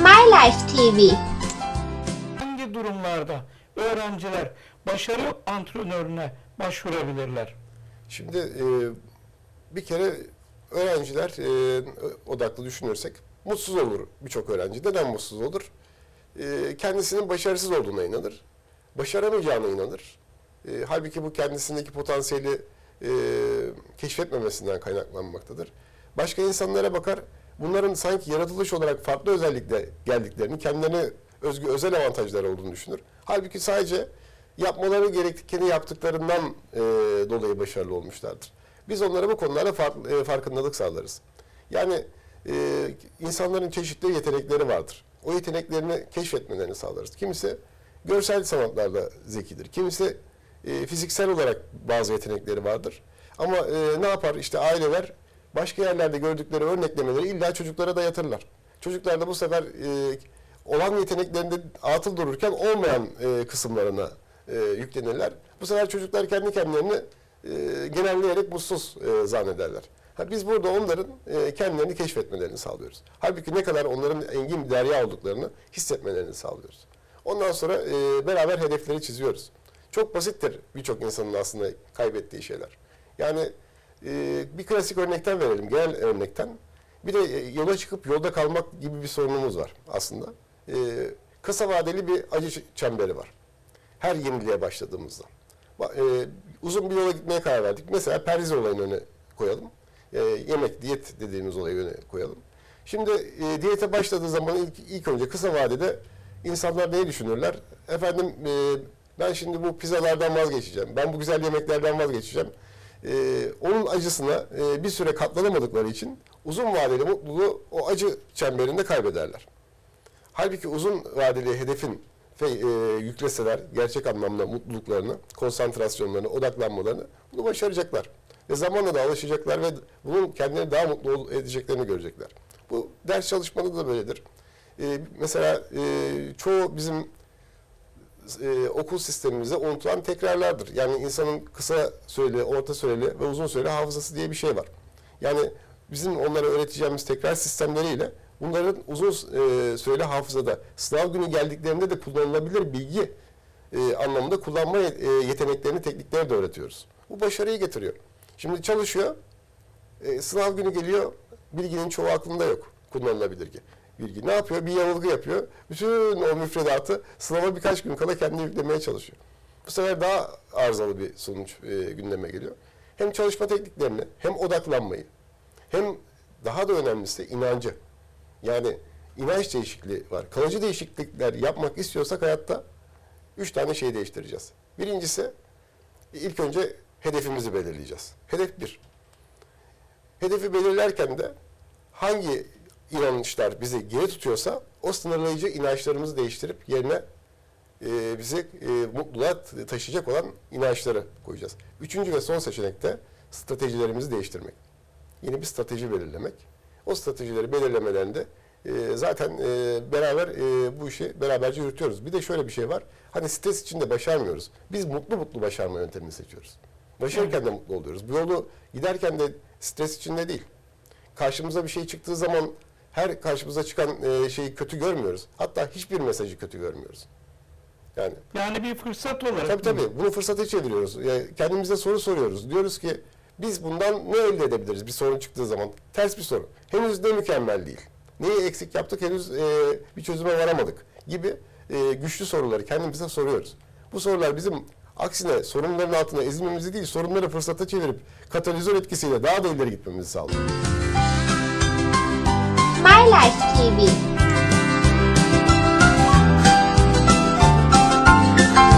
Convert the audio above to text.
My Life TV Hangi durumlarda öğrenciler başarı antrenörüne başvurabilirler? Şimdi e, bir kere öğrenciler e, odaklı düşünürsek mutsuz olur birçok öğrenci. Neden mutsuz olur? E, kendisinin başarısız olduğuna inanır. Başaramayacağına inanır. E, halbuki bu kendisindeki potansiyeli e, keşfetmemesinden kaynaklanmaktadır. Başka insanlara bakar, bunların sanki yaratılış olarak farklı özellikle geldiklerini, kendilerine özgü özel avantajları olduğunu düşünür. Halbuki sadece yapmaları gerektiğini yaptıklarından e, dolayı başarılı olmuşlardır. Biz onlara bu konularda fark- e, farkındalık sağlarız. Yani e, insanların çeşitli yetenekleri vardır. O yeteneklerini keşfetmelerini sağlarız. Kimisi görsel sanatlarda zekidir. Kimisi e, fiziksel olarak bazı yetenekleri vardır. Ama e, ne yapar işte aileler başka yerlerde gördükleri örneklemeleri illa çocuklara dayatırlar. Çocuklar da bu sefer e, olan yeteneklerinde atıl dururken olmayan e, kısımlarına e, yüklenirler. Bu sefer çocuklar kendi kendilerini e, genelleyerek mutsuz e, zannederler. Ha, biz burada onların e, kendilerini keşfetmelerini sağlıyoruz. Halbuki ne kadar onların engin bir derya olduklarını hissetmelerini sağlıyoruz. Ondan sonra e, beraber hedefleri çiziyoruz. Çok basittir birçok insanın aslında kaybettiği şeyler. Yani e, bir klasik örnekten verelim, genel örnekten. Bir de e, yola çıkıp yolda kalmak gibi bir sorunumuz var aslında. E, kısa vadeli bir acı çemberi var. Her yeniliğe başladığımızda. Ba- e, uzun bir yola gitmeye karar verdik. Mesela perhiz olayını öne koyalım. E, yemek, diyet dediğimiz olayı öne koyalım. Şimdi e, diyete başladığı zaman ilk, ilk önce kısa vadede insanlar neyi düşünürler? Efendim e, ben şimdi bu pizzalardan vazgeçeceğim. Ben bu güzel yemeklerden vazgeçeceğim. E, onun acısına e, bir süre katlanamadıkları için uzun vadeli mutluluğu o acı çemberinde kaybederler. Halbuki uzun vadeli hedefin e, yükleseler gerçek anlamda mutluluklarını, konsantrasyonlarını, odaklanmalarını bunu başaracaklar. Ve zamanla da alışacaklar ve bunun kendilerini daha mutlu edeceklerini görecekler. Bu ders çalışmada da böyledir. E, mesela e, çoğu bizim e, okul sistemimizde unutulan tekrarlardır. Yani insanın kısa süreli, orta süreli ve uzun süreli hafızası diye bir şey var. Yani bizim onlara öğreteceğimiz tekrar sistemleriyle bunların uzun e, süreli hafızada sınav günü geldiklerinde de kullanılabilir bilgi e, anlamında kullanma e, yeteneklerini, tekniklerini de öğretiyoruz. Bu başarıyı getiriyor. Şimdi çalışıyor, e, sınav günü geliyor, bilginin çoğu aklında yok. Kullanılabilir ki. Bilgi ne yapıyor? Bir yanılgı yapıyor. Bütün o müfredatı sınava birkaç gün kala kendi yüklemeye çalışıyor. Bu sefer daha arızalı bir sonuç e, gündeme geliyor. Hem çalışma tekniklerini, hem odaklanmayı, hem daha da önemlisi inancı. Yani inanç değişikliği var. Kalıcı değişiklikler yapmak istiyorsak hayatta üç tane şey değiştireceğiz. Birincisi ilk önce hedefimizi belirleyeceğiz. Hedef bir. Hedefi belirlerken de hangi inançlar bizi geri tutuyorsa o sınırlayıcı inançlarımızı değiştirip yerine e, bizi e, mutluluğa taşıyacak olan inançları koyacağız. Üçüncü ve son seçenek de stratejilerimizi değiştirmek. Yeni bir strateji belirlemek. O stratejileri belirlemelerinde e, zaten e, beraber e, bu işi beraberce yürütüyoruz. Bir de şöyle bir şey var. Hani stres içinde başarmıyoruz. Biz mutlu mutlu başarma yöntemini seçiyoruz. Başarırken de mutlu oluyoruz. Bu yolu giderken de stres içinde değil. Karşımıza bir şey çıktığı zaman her karşımıza çıkan e, şeyi kötü görmüyoruz. Hatta hiçbir mesajı kötü görmüyoruz. Yani Yani bir fırsat olarak. tabii tabii bunu fırsata çeviriyoruz. Yani kendimize soru soruyoruz. Diyoruz ki biz bundan ne elde edebiliriz bir sorun çıktığı zaman? Ters bir soru. Henüz de mükemmel değil. Neyi eksik yaptık henüz e, bir çözüme varamadık gibi e, güçlü soruları kendimize soruyoruz. Bu sorular bizim aksine sorunların altına ezilmemizi değil sorunları fırsata çevirip katalizör etkisiyle daha da ileri gitmemizi sağlıyor. My Life TV